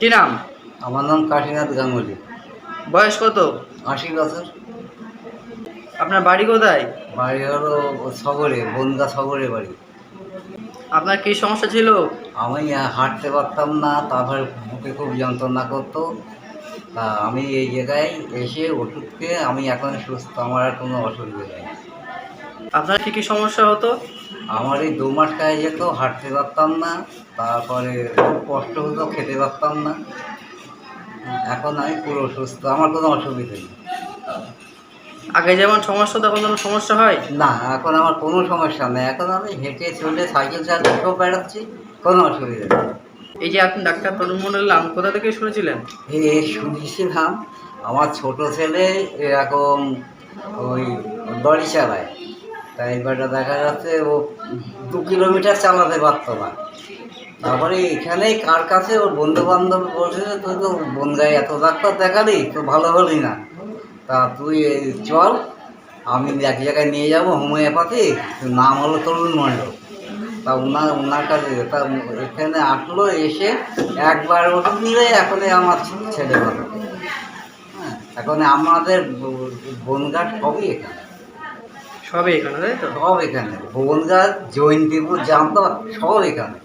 কি নাম? আমার নাম কাশীনাথ গাঙ্গুলি। বয়স কত? আশি বছর। আপনার বাড়ি কোথায়? বাড়ি হলো শহরে বনগা শহরে বাড়ি। আপনার কি সমস্যা ছিল? আমি হাঁটতে পারতাম না তারপরে বুকে খুব যন্ত্রণা করতো। তা আমি এই জায়গায় এসে ওষুধ খেয়ে আমি এখন সুস্থ আমার আর কোনো অসুবিধা নেই। আপনার কি কি সমস্যা হতো? আমার এই দু মাস কাজে যেত হাঁটতে পারতাম না তারপরে খুব কষ্ট হতো খেতে পারতাম না। এখন আমি পুরো সুস্থ আমার কোনো অসুবিধা নেই। আগে যেমন সমস্যা তখন কোনো সমস্যা হয়? না এখন আমার কোনো সমস্যা নেই। এখন আমি হেঁটে চলে সাইকেল চালিয়ে সব বেড়াচ্ছি কোনো অসুবিধা নেই। এই যে আপনি ডাক্তার তরুণমন্ডল নাম কোথা থেকে শুনেছিলেন? এই শুনেছিলাম আমার ছোট ছেলে এরকম ওই গাড়ি চালায়। তাই এবারটা দেখা যাচ্ছে, ও দু কিলোমিটার চালাতে পারতো না। তারপরে এখানেই কার কাছে ওর বন্ধু বান্ধব বলছে তুই তো বনগায় এত ডাক্তার দেখালি, তো ভালো হলি না। তা তুই চল, আমি এক জায়গায় নিয়ে যাব হোমিওপ্যাথি নাম হলো তরুণ মণ্ডল। তা ওনার ওনার কাছে, তা এখানে আসলো, এসে একবার ওষুধ নিলে এখন আমার ছেলে ভালো হ্যাঁ এখন আমাদের ব- বনগাঁ সবই এখানে। সবই এখানে তাই তো? সব এখানে। বনগাঁ জয়ন্তীপুর জামতা সব এখানে।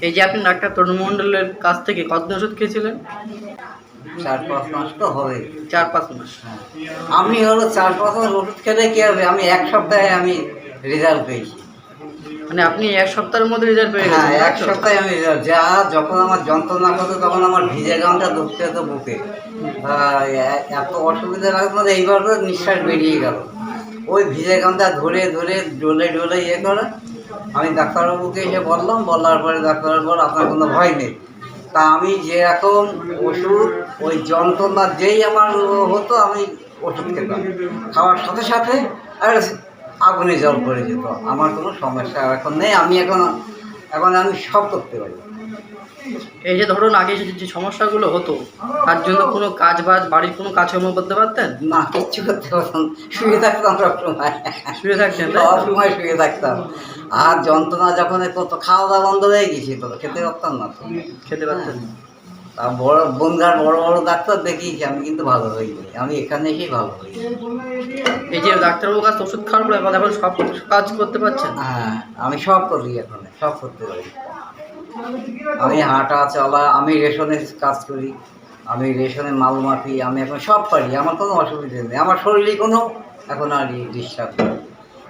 এই যে আপনি ডাক্তার তরুণমন্ডলের কাছ থেকে কতদিন ওষুধ খেয়েছিলেন? চার পাঁচ মাস তো হবে। চার পাঁচ মাস। হ্যাঁ। আমি হলো চার পাঁচ মাস ওষুধ খেলে কি হবে? আমি এক সপ্তাহে আমি রেজাল্ট পেয়েছি। মানে আপনি এক সপ্তাহের মধ্যে রেজাল্ট পেয়ে হ্যাঁ গেছেন এক সপ্তাহে আমি result- যা যখন আমার যন্ত্রণা করতো তখন আমার ভিজে গামটা ঢুকতে হতো বুকে। এত অসুবিধা লাগতো এইবার তো নিঃশ্বাস বেরিয়ে গেল। ওই ভিজে গামটা ধরে ধরে, ডলে ডলে ইয়ে করে। আমি ডাক্তারবাবুকে এসে বললাম, বলার পরে ডাক্তারবাবু আপনার কোনো ভয় নেই। তা আমি যেরকম ওষুধ, ওই যন্ত্রণা যেই আমার হতো, আমি ওষুধ খেতাম। খাওয়ার সাথে সাথে আর আগুনে জল পড়ে যেত। আমার কোনো সমস্যা এখন নেই। আমি এখন এখন আমি সব করতে পারি। এই যে ধরুন আগে যে সমস্যাগুলো হতো তার জন্য কোনো কাজ বাজ বাড়ির কোনো কাজকর্ম করতে পারতেন? না কিচ্ছু করতে পারতাম। শুয়ে থাকতাম সবসময়। শুয়ে থাকতেন তাই সব তো? সময় শুয়ে থাকতাম। আর যন্ত্রণা যখন কত খাওয়া দাওয়া বন্ধ হয়ে গেছে তো খেতে পারতাম না তো। খেতে পারতেন তা বড় বনগার বড় বড় ডাক্তার দেখিয়েছি আমি কিন্তু ভালো হইনি আমি এখানে এসেই ভালো হই। এই যে ডাক্তারবাবুর কাছে ওষুধ খাওয়ার পরে এখন সব কাজ করতে পারছেন? হ্যাঁ আমি সব করি এখন সব করতে পারি। আমি হাঁটা চলা আমি রেশনের কাজ করি আমি রেশনে মাল মাপি আমি এখন সব পারি আমার কোনো অসুবিধা নেই আমার শরীরে কোনো এখন আর ডিস্টার্ব নেই।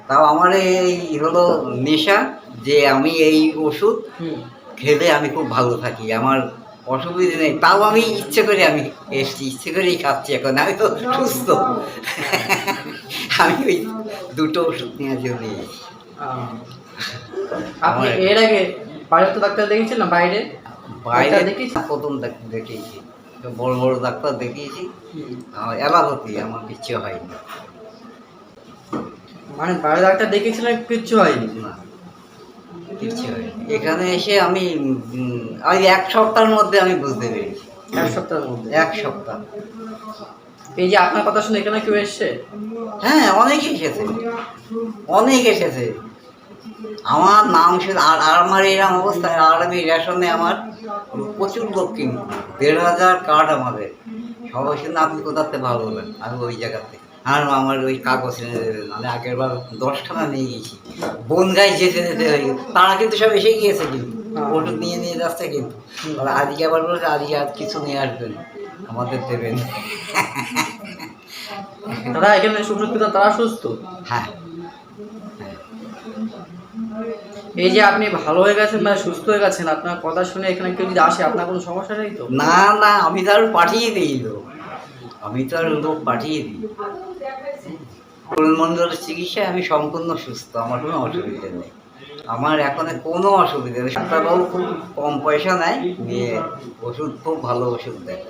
তাও আমার এই হলো নেশা যে আমি এই ওষুধ খেলে আমি খুব ভালো থাকি আমার অসুবিধা নেই তাও আমি ইচ্ছে করে আমি এসছি ইচ্ছে করেই খাচ্ছি এখন আমি তো সুস্থ। আমি ওই দুটো ওষুধ নেওয়ার জন্য এর আগে বাইরে তো ডাক্তার দেখেছেন না বাইরে? বাইরে ডাক্তার দেখিয়েছি? প্রথম দেখ- দেখিয়েছি। বড় বড় ডাক্তার দেখিয়েছি। এলাপতি আমার কিচ্ছু হয়নি। মানে বাইরে ডাক্তার দেখেছিলেন কিচ্ছু হয়নি? না কিচ্ছু হয়নি। এখানে এসে আমি ওই এক সপ্তাহের মধ্যে আমি বুঝতে পেরেছি। এক সপ্তাহের মধ্যে? এক সপ্তাহ। এই যে আপনার কথা শুনে এখানে কেউ এসছে? হ্যাঁ অনেক এসেছে। অনেক এসেছে। আমার নাম শুনে আর আমার এরকম অবস্থায় আর আমি রেশনে আমার। প্রচুর লোক কিনবো দেড় হাজার কার্ড আমাদের। সবাই শুনে আপনি কোথাতে ভালো হলেন? আমি ওই জায়গাতে আর আমার ওই কাগজ এনে দেবেন আমি আগের বার দশখানা নিয়ে গেছি। বনগাই যেতে যেতে হয়ে গেছে। তারা কিন্তু সব এসে গিয়েছে কিন্তু। ওষুধ নিয়ে নিয়ে যাচ্ছে কিন্তু। আজকে আবার বলছে আজকে আর কিছু নিয়ে আসবেন আমাদের দেবেন তারা এখানে সুপ্রতিত তারা সুস্থ? হ্যাঁ। এই যে আপনি ভালো হয়ে গেছেন মানে সুস্থ হয়ে গেছেন, আপনার কথা শুনে এখানে কেউ যদি আসে, আপনার কোনো সমস্যা নেই তো? না না, আমি তো আর পাঠিয়ে দিই লোক আমি তো আর লোক পাঠিয়ে দিই। মন্ডলের চিকিৎসায় আমি সম্পূর্ণ সুস্থ, আমার কোনো অসুবিধা নেই। আমার এখন কোনো অসুবিধা নেই। ডাক্তারবাবু খুব কম পয়সা নেয় নিয়ে ওষুধ খুব ভালো ওষুধ দেয়।